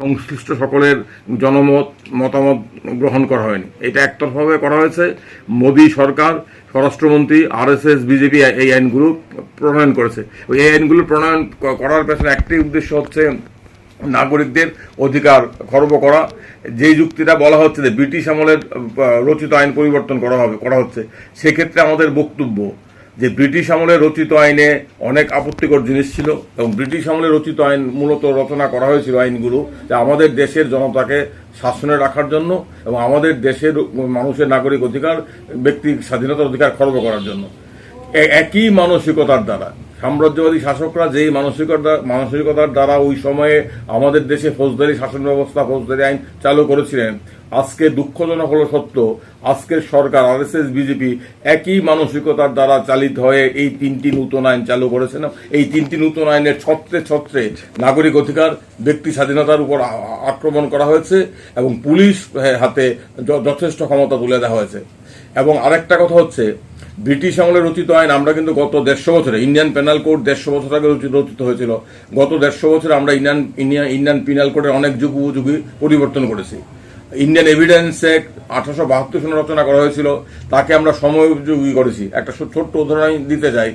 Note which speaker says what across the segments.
Speaker 1: সংশ্লিষ্ট সকলের জনমত, মতামত গ্রহণ করা হয়নি। এটা একতরফাভাবে করা হয়েছে। মোদী সরকার, স্বরাষ্ট্রমন্ত্রী, আরএসএস, বিজেপি এই আইনগুলো প্রণয়ন করেছে। ওই এই আইনগুলো প্রণয়ন করার পেছনে একটি উদ্দেশ্য হচ্ছে নাগরিকদের অধিকার খর্ব করা। যে যুক্তিটা বলা হচ্ছে যে ব্রিটিশ আমলের রচিত আইন পরিবর্তন করা হবে, করা হচ্ছে, সেক্ষেত্রে আমাদের বক্তব্য যে ব্রিটিশ আমলে রচিত আইনে অনেক আপত্তিকর জিনিস ছিল এবং ব্রিটিশ আমলে রচিত আইন মূলত রচনা করা হয়েছিল আইনগুলো যে আমাদের দেশের জনতাকে শাসনে রাখার জন্য এবং আমাদের দেশের মানুষের নাগরিক অধিকার ব্যক্তি স্বাধীনতার অধিকার খর্ব করার জন্য। একই মানসিকতার দ্বারা। সাম্রাজ্যবাদী শাসকরা যেই মানসিকতা, মানসিকতার দ্বারা ওই সময়ে আমাদের দেশে ফৌজদারি শাসন ব্যবস্থা, ফৌজদারি আইন চালু করেছিলেন, আজকে দুঃখজনক হলো সত্য, আজকের সরকার, আরএসএস, বিজেপি একই মানসিকতার দ্বারা চালিত হয়ে এই তিনটি নতুন আইন চালু করেছেন। এই তিনটি নতুন আইনের ছত্রে ছত্রে নাগরিক অধিকার, ব্যক্তি স্বাধীনতার উপর আক্রমণ করা হয়েছে এবং পুলিশ হাতে যথেষ্ট ক্ষমতা তুলে দেওয়া হয়েছে। এবং আরেকটা কথা হচ্ছে, ব্রিটিশ আমলে রচিত আইন আমরা কিন্তু গত দেড়শো বছরে ইন্ডিয়ান পেনাল কোড দেড়শো বছর আগে রচিত রচিত হয়েছিল। গত দেড়শো বছরে আমরা ইন্ডিয়ান ইন্ডিয়ান ইন্ডিয়ান পিনাল কোডের অনেক যুগ উপযোগী পরিবর্তন করেছি। ইন্ডিয়ান এভিডেন্স অ্যাক্ট আঠারোশো বাহাত্তর সনে রচনা করা হয়েছিল, তাকে আমরা সময় উপযোগী করেছি। একটা ছোট্ট উদাহরণ দিতে চাই,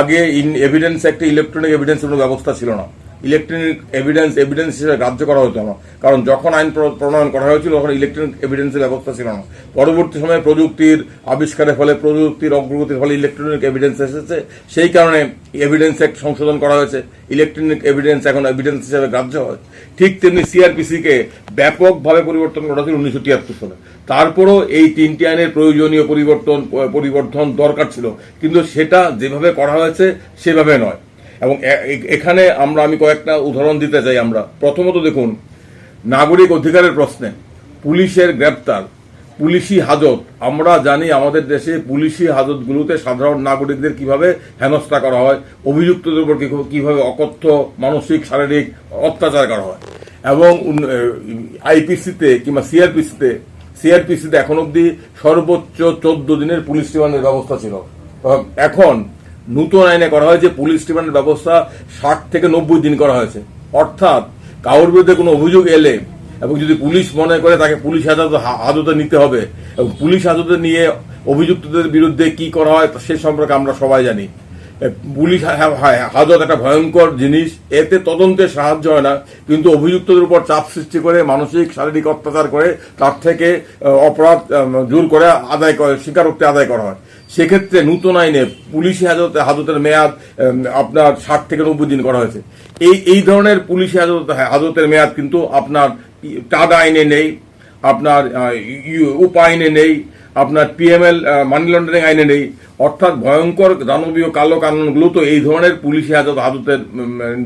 Speaker 1: আগে ইন এভিডেন্স অ্যাক্টে ইলেকট্রনিক এভিডেন্সের কোনো ব্যবস্থা ছিল না। ইলেকট্রনিক এভিডেন্স এভিডেন্স হিসেবে গ্রাহ্য করা হতো না। কারণ যখন আইন প্র- প্রণয়ন করা হয়েছিল, তখন ইলেকট্রনিক এভিডেন্সের ব্যবস্থা ছিল না। পরবর্তী সময়ে প্রযুক্তির আবিষ্কারের ফলে, প্রযুক্তির অগ্রগতির ফলে ইলেকট্রনিক এভিডেন্স এসেছে। সেই কারণে এভিডেন্স অ্যাক্ট সংশোধন করা হয়েছে। ইলেকট্রনিক এভিডেন্স এখন এভিডেন্স হিসেবে গ্রাহ্য হয়। ঠিক তেমনি সিআরপিসি কে ব্যাপকভাবে পরিবর্তন করা হয়েছিল উনিশশো তিয়াত্তর সালে। তারপরও এই তিনটি আইনের প্রয়োজনীয় পরিবর্তন পরিবর্তন দরকার ছিল। কিন্তু সেটা যেভাবে করা হয়েছে, সেভাবে নয়। এবং এখানে আমরা, আমি কয়েকটা উদাহরণ দিতে চাই আমরা। প্রথমত দেখুন, নাগরিক অধিকারের প্রশ্নে, পুলিশের গ্রেপ্তার, পুলিশি হাজত। আমরা জানি আমাদের দেশে পুলিশি হাজতগুলোতে সাধারণ নাগরিকদের কীভাবে হেনস্থা করা হয়, অভিযুক্তদের উপর কীভাবে অকথ্য, মানসিক, শারীরিক অত্যাচার করা হয়। এবং আইপিসিতে কিংবা সিআরপিসিতে সিআরপিসিতে এখন অব্দি সর্বোচ্চ চোদ্দ দিনের পুলিশ রিমান্ডের ব্যবস্থা ছিল। এখন নতুন আইনে করা হয়েছে পুলিশ রিমান্ডের ব্যবস্থা ষাট থেকে নব্বই দিন করা হয়েছে। অর্থাৎ কারোর বিরুদ্ধে কোনো অভিযোগ এলে এবং যদি পুলিশ মনে করে তাকে পুলিশ হাজতে হাজতে নিতে হবে, এবং পুলিশ হাজতে নিয়ে অভিযুক্তদের বিরুদ্ধে কি করা হয় সে সম্পর্কে আমরা সবাই জানি। পুলিশ হাজত একটা ভয়ঙ্কর জিনিস, এতে তদন্তে সাহায্য হয় না, কিন্তু অভিযুক্তদের উপর চাপ সৃষ্টি করে, মানসিক, শারীরিক অত্যাচার করে, তার থেকে অপরাধ জোর করে আদায় করে স্বীকারোক্তি আদায় করা হয়। সেক্ষেত্রে নতুন আইনে পুলিশি হাজতে হাজতের মেয়াদ আপনার ষাট থেকে নব্বই দিন করা হয়েছে। এই এই ধরনের পুলিশি হাজত হাজতের মেয়াদ কিন্তু আপনার টাডা আইনে নেই, আপনার উপ আইনে নেই, আপনার পিএমএল মানি লন্ডারিং আইনে নেই। অর্থাৎ ভয়ঙ্কর দানবীয় কালো কানুনগুলো তো এই ধরনের পুলিশি হাজত হাজতের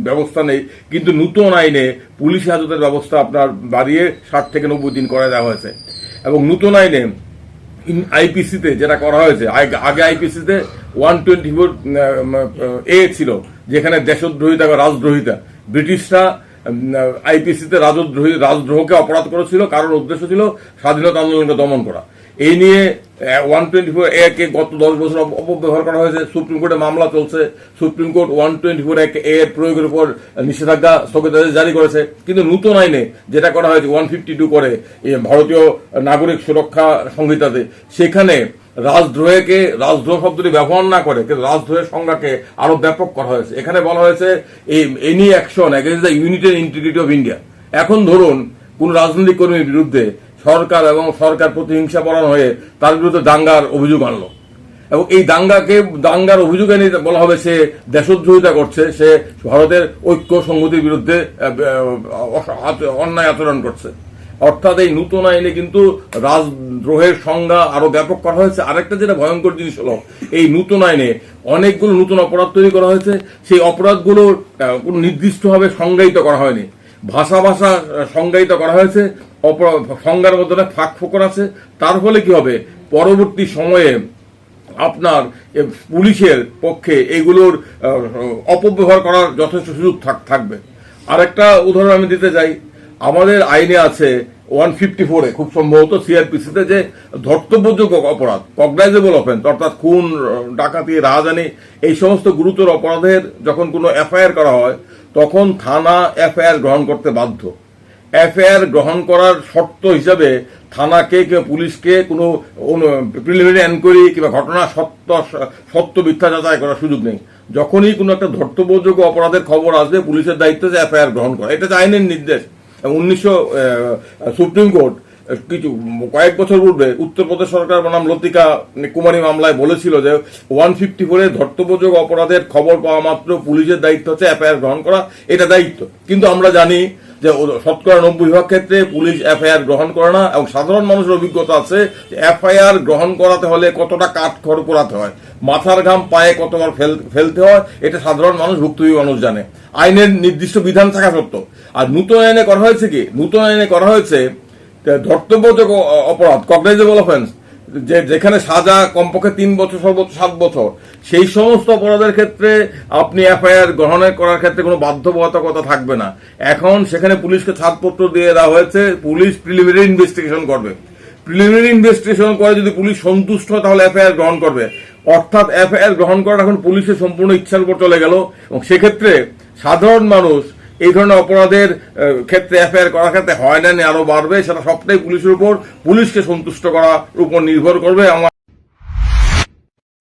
Speaker 1: ব্যবস্থা নেই। কিন্তু নতুন আইনে পুলিশি হাজতের ব্যবস্থা আপনার বাড়িয়ে ষাট থেকে নব্বই দিন করে দেওয়া হয়েছে। এবং নূতন আইনে আইপিসিতে যেটা করা হয়েছে, আগে- আইপিসিতে ওয়ান টোয়েন্টি ফোর এ ছিল, যেখানে দেশদ্রোহিতা বা রাজদ্রোহিতা। ব্রিটিশরা আইপিসিতে রাজদ্রোহী, রাজদ্রোহকে অপরাধ করেছিল কারণ উদ্দেশ্য ছিল স্বাধীনতা আন্দোলনকে দমন করা। এই নিয়ে ওয়ান টোয়েন্টি ফোর এ কে গত দশ বছর অপব্যবহার করা হয়েছে। সুপ্রিম কোর্টে মামলা চলছে। Supreme court one twenty four A এর প্রয়োগের উপর নিষেধাজ্ঞা স্থগিতাদেশ জারি করেছে। কিন্তু নতুন আইনে যেটা করা হয়েছে ওয়ান ফিফটি টু করে ভারতীয় নাগরিক সুরক্ষা সংহিতাতে, সেখানে রাজদ্রোহকে, রাজদ্রোহ শব্দটি ব্যবহার না করে, কিন্তু রাজদ্রোহের সংজ্ঞাকে আরও ব্যাপক করা হয়েছে। এখানে বলা হয়েছে, এই any action against the united integrity of India এখন ধরুন, কোন রাজনৈতিক কর্মীর বিরুদ্ধে সরকার এবং সরকার প্রতিহিংসা পরায়ণ হয়ে তার বিরুদ্ধে দাঙ্গার অভিযোগ আনলো। এবং এই দাঙ্গাকে, দাঙ্গার অভিযোগ এনে বলা হবে সে দেশদ্রোহিতা করছে, সে ভারতের ঐক্য সংহতির বিরুদ্ধে অন্যায় আচরণ করছে। অর্থাৎ এই নতুন আইনে কিন্তু রাজদ্রোহের সংজ্ঞা আরও ব্যাপক করা হয়েছে। আরেকটা যেটা ভয়ঙ্কর জিনিস হলো, এই নতুন আইনে অনেকগুলো নতুন অপরাধ তৈরি করা হয়েছে। সেই অপরাধগুলো কোনো নির্দিষ্টভাবে সংজ্ঞায়িত করা হয়নি। ভাষা ভাষা সংজ্ঞায়িত করা হয়েছে, অপর, সংজ্ঞার মধ্যে ফাঁক ফোকর আছে। তার ফলে কি হবে? পরবর্তী সময়ে আপনার পুলিশের পক্ষে এগুলোর অপব্যবহার করার যথেষ্ট সুযোগ থাক- থাকবে। আরেকটা উদাহরণ আমি দিতে চাই। আমাদের আইনে আছে ওয়ান ফিফটি ফোরে খুব সম্ভবত সিআরপিসিতে যে ধর্তব্যযোগ্য অপরাধ কগনাইজেবল অফেন্স অর্থাৎ খুন, ডাকাতি, রাহাজানি, এই সমস্ত গুরুতর অপরাধের যখন কোনো এফআইআর করা হয়, তখন থানা এফআইআর গ্রহণ করতে বাধ্য। এফআইআর গ্রহণ করার শর্ত হিসাবে থানাকে কিংবা পুলিশকে কোনো প্রিলিমিনারি এনকোয়ারি কিংবা ঘটনা সত্য সত্য মিথ্যা যাচাই করার সুযোগ নেই। যখনই কোনো একটা ধর্তব্যযোগ্য অপরাধের খবর আসবে, পুলিশের দায়িত্ব যে এফআইআর গ্রহণ করা। এটা আইনের নির্দেশ। উনিশশো সুপ্রিম কোর্ট কিছু, কয়েক বছর পূর্বে উত্তরপ্রদেশ সরকার বনাম লতিকা কুমারী মামলায় বলেছিল যে ওয়ান ফিফটি ফোরে ধর্তব্যযোগ অপরাধের খবর পাওয়া মাত্র পুলিশের দায়িত্ব হচ্ছে এফআইআর গ্রহণ করা, এটা দায়িত্ব। কিন্তু আমরা জানি যে শতকরা নব্বই ভাগ ক্ষেত্রে পুলিশ এফআইআর গ্রহণ করে না এবং সাধারণ মানুষের অভিজ্ঞতা আছে যে এফআইআর গ্রহণ করাতে হলে কতটা কাঠ খড় করাতে হয়, মাথার ঘাম পায়ে কতবার ফেল- ফেলতে হয়, এটা সাধারণ মানুষ ভুক্তভোগী মানুষ জানে। আইনের নির্দিষ্ট বিধান থাকা সত্ত্বেও আর নূতন আইনে করা হয়েছে কি? নূতন আইনে করা হয়েছে ধর্তব্যযোগ্য অ- অপরাধ কগনাইজেবল অফেন্স যে যেখানে সাজা কমপক্ষে তিন বছর, সর্বোচ্চ সাত বছর, সেই সমস্ত অপরাধের ক্ষেত্রে আপনি এফআইআর গ্রহণের করার ক্ষেত্রে কোনো বাধ্যবাধকতা থাকবে না। এখন সেখানে পুলিশকে ছাড়পত্র দিয়ে দেওয়া হয়েছে, পুলিশ প্রিলিমিনারি ইনভেস্টিগেশন করবে। প্রিলিমিনারি ইনভেস্টিগেশন করে যদি পুলিশ সন্তুষ্ট হয়, তাহলে এফআইআর গ্রহণ করবে। অর্থাৎ এফআইআর গ্রহণ করা এখন পুলিশের সম্পূর্ণ ইচ্ছার উপর চলে গেল, এবং সেক্ষেত্রে সাধারণ মানুষ এই ধরনের অপরাধের ক্ষেত্রে এফআইআর করার ক্ষেত্রে হয় না আরও বাড়বে, সেটা সবটাই পুলিশের উপর। পুলিশকে সন্তুষ্ট করার উপর নির্ভর করবে। আমার